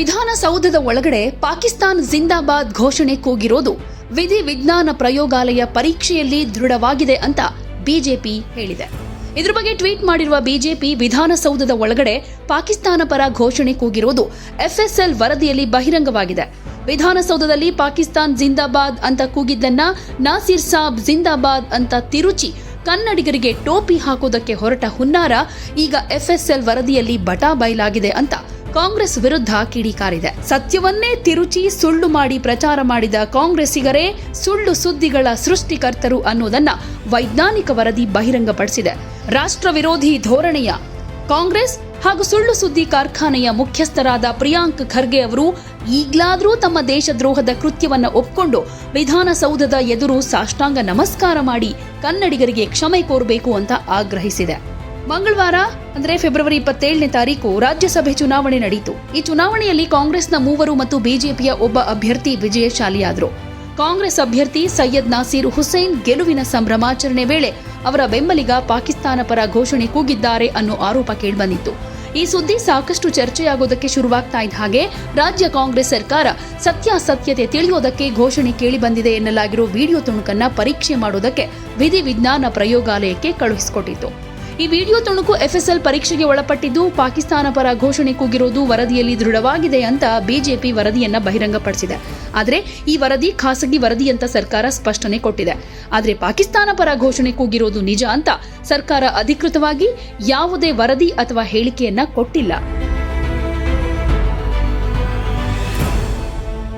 ವಿಧಾನಸೌಧದ ಒಳಗಡೆ ಪಾಕಿಸ್ತಾನ್ ಜಿಂದಾಬಾದ್ ಘೋಷಣೆ ಕೂಗಿರೋದು ವಿಧಿ ವಿಜ್ಞಾನ ಪ್ರಯೋಗಾಲಯ ಪರೀಕ್ಷೆಯಲ್ಲಿ ದೃಢವಾಗಿದೆ ಅಂತ ಬಿಜೆಪಿ ಹೇಳಿದೆ. ಇದ್ರ ಬಗ್ಗೆ ಟ್ವೀಟ್ ಮಾಡಿರುವ ಬಿಜೆಪಿ ವಿಧಾನಸೌಧದ ಒಳಗಡೆ ಪಾಕಿಸ್ತಾನ ಪರ ಘೋಷಣೆ ಕೂಗಿರೋದು ಎಫ್ಎಸ್ಎಲ್ ವರದಿಯಲ್ಲಿ ಬಹಿರಂಗವಾಗಿದೆ. ವಿಧಾನಸೌಧದಲ್ಲಿ ಪಾಕಿಸ್ತಾನ್ ಜಿಂದಾಬಾದ್ ಅಂತ ಕೂಗಿದ್ದನ್ನ ನಾಸಿರ್ ಸಾಬ್ ಜಿಂದಾಬಾದ್ ಅಂತ ತಿರುಚಿ ಕನ್ನಡಿಗರಿಗೆ ಟೋಪಿ ಹಾಕೋದಕ್ಕೆ ಹೊರಟ ಹುನ್ನಾರ ಈಗ ಎಫ್ಎಸ್ಎಲ್ ವರದಿಯಲ್ಲಿ ಬಟಾ ಬಯಲಾಗಿದೆ ಅಂತ ಕಾಂಗ್ರೆಸ್ ವಿರುದ್ಧ ಕಿಡಿಕಾರಿದೆ ಸತ್ಯವನ್ನೇ ತಿರುಚಿ ಸುಳ್ಳು ಮಾಡಿ ಪ್ರಚಾರ ಮಾಡಿದ ಕಾಂಗ್ರೆಸ್ಸಿಗರೇ ಸುಳ್ಳು ಸುದ್ದಿಗಳ ಸೃಷ್ಟಿಕರ್ತರು ಅನ್ನೋದನ್ನ ವೈಜ್ಞಾನಿಕ ವರದಿ ಬಹಿರಂಗಪಡಿಸಿದೆ. ರಾಷ್ಟ್ರ ವಿರೋಧಿ ಧೋರಣೆಯ ಕಾಂಗ್ರೆಸ್ ಹಾಗೂ ಸುಳ್ಳು ಸುದ್ದಿ ಕಾರ್ಖಾನೆಯ ಮುಖ್ಯಸ್ಥರಾದ ಪ್ರಿಯಾಂಕ್ ಖರ್ಗೆ ಅವರು ಈಗಲಾದರೂ ತಮ್ಮ ದೇಶದ್ರೋಹದ ಕೃತ್ಯವನ್ನು ಒಪ್ಪಿಕೊಂಡು ವಿಧಾನಸೌಧದ ಎದುರು ಸಾಷ್ಟಾಂಗ ನಮಸ್ಕಾರ ಮಾಡಿ ಕನ್ನಡಿಗರಿಗೆ ಕ್ಷಮೆ ಕೋರಬೇಕು ಅಂತ ಆಗ್ರಹಿಸಿದೆ. ಮಂಗಳವಾರ, ಅಂದ್ರೆ ಫೆಬ್ರವರಿ ಇಪ್ಪತ್ತೇಳನೇ ತಾರೀಕು, ರಾಜ್ಯಸಭೆ ಚುನಾವಣೆ ನಡೆಯಿತು ಈ ಚುನಾವಣೆಯಲ್ಲಿ ಕಾಂಗ್ರೆಸ್ನ ಮೂವರು ಮತ್ತು ಬಿಜೆಪಿಯ ಒಬ್ಬ ಅಭ್ಯರ್ಥಿ ವಿಜಯಶಾಲಿಯಾದರು. ಕಾಂಗ್ರೆಸ್ ಅಭ್ಯರ್ಥಿ ಸೈಯದ್ ನಾಸೀರ್ ಹುಸೇನ್ ಗೆಲುವಿನ ಸಂಭ್ರಮಾಚರಣೆ ವೇಳೆ ಅವರ ಬೆಂಬಲಿಗ ಪಾಕಿಸ್ತಾನ ಪರ ಘೋಷಣೆ ಕೂಗಿದ್ದಾರೆ ಅನ್ನೋ ಆರೋಪ ಕೇಳಿಬಂದಿತ್ತು. ಈ ಸುದ್ದಿ ಸಾಕಷ್ಟು ಚರ್ಚೆಯಾಗೋದಕ್ಕೆ ಶುರುವಾಗ್ತಾ ಇದ್ದ ಹಾಗೆ ರಾಜ್ಯ ಕಾಂಗ್ರೆಸ್ ಸರ್ಕಾರ ಸತ್ಯಾಸತ್ಯತೆ ತಿಳಿಯೋದಕ್ಕೆ ಘೋಷಣೆ ಕೇಳಿಬಂದಿದೆ ಎನ್ನಲಾಗಿರೋ ವಿಡಿಯೋ ತುಣುಕನ್ನ ಪರೀಕ್ಷೆ ಮಾಡೋದಕ್ಕೆ ವಿಧಿ ವಿಜ್ಞಾನ ಪ್ರಯೋಗಾಲಯಕ್ಕೆ ಕಳುಹಿಸಿಕೊಟ್ಟಿತ್ತು. ಈ ವಿಡಿಯೋ ತುಣುಕು ಎಫ್ಎಸ್ಎಲ್ ಪರೀಕ್ಷೆಗೆ ಒಳಪಟ್ಟಿದ್ದು ಪಾಕಿಸ್ತಾನ ಪರ ಘೋಷಣೆ ಕೂಗಿರೋದು ವರದಿಯಲ್ಲಿ ದೃಢವಾಗಿದೆ ಅಂತ ಬಿಜೆಪಿ ವರದಿಯನ್ನ ಬಹಿರಂಗಪಡಿಸಿದೆ. ಆದರೆ ಈ ವರದಿ ಖಾಸಗಿ ವರದಿ ಅಂತ ಸರ್ಕಾರ ಸ್ಪಷ್ಟನೆ ಕೊಟ್ಟಿದೆ. ಆದರೆ ಪಾಕಿಸ್ತಾನ ಪರ ಘೋಷಣೆ ಕೂಗಿರೋದು ನಿಜ ಅಂತ ಸರ್ಕಾರ ಅಧಿಕೃತವಾಗಿ ಯಾವುದೇ ವರದಿ ಅಥವಾ ಹೇಳಿಕೆಯನ್ನ ಕೊಟ್ಟಿಲ್ಲ.